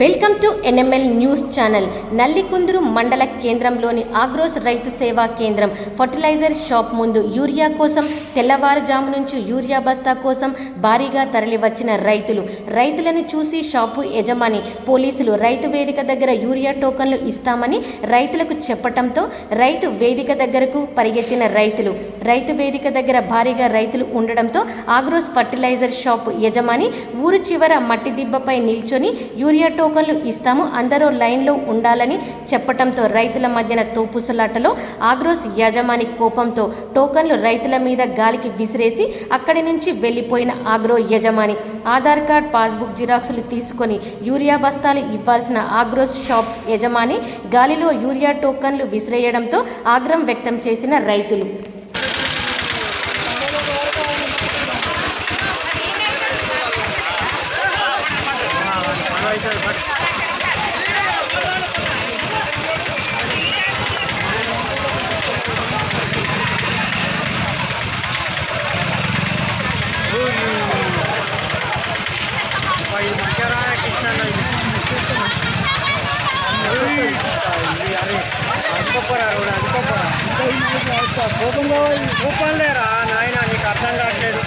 Welcome to NML news channel. Nallikunduru మండల కేంద్రంలోని ఆగ్రోస్ రైతు సేవా కేంద్రం. ఫర్టిలైజర్ షాప్ ముందు యూరియా కోసం తెల్లవారుజాము నుంచి యూరియా బస్తా కోసం భారీగా తరలివచ్చిన రైతులు. రైతులను చూసి షాపు యజమాని పోలీసులు రైతు వేదిక దగ్గర యూరియా టోకన్లు ఇస్తామని రైతులకు చెప్పటంతో రైతు వేదిక దగ్గరకు పరిగెత్తిన రైతులు. రైతు వేదిక దగ్గర భారీగా రైతులు ఉండడంతో ఆగ్రోస్ ఫర్టిలైజర్ షాప్ యజమాని ఊరు చివర మట్టి దిబ్బపై నిల్చొని యూరియా టోకన్లు ఇస్తాము. అందరూ లైన్లో ఉండాలని చెప్పటంతో రైతుల మధ్యన తోపుసలాటలో ఆగ్రోస్ యజమాని కోపంతో టోకన్లు రైతుల మీద గాలికి విసిరేసి అక్కడి నుంచి వెళ్ళిపోయిన ఆగ్రో యజమాని ఆధార్ కార్డ్ పాస్బుక్ జిరాక్సులు తీసుకొని యూరియా బస్తాలు ఇవ్వాల్సిన ఆగ్రోస్ షాప్ యజమాని గాలిలో యూరియా టోకన్లు విసిరేయడంతో ఆగ్రహం వ్యక్తం చేసిన రైతులు. ఐదు మంచిగా కృష్ణలో అరే అనుకోపోరా అనుకోపోరా కోపం లేరా నాయన నీకు అర్థం కావట్లేదు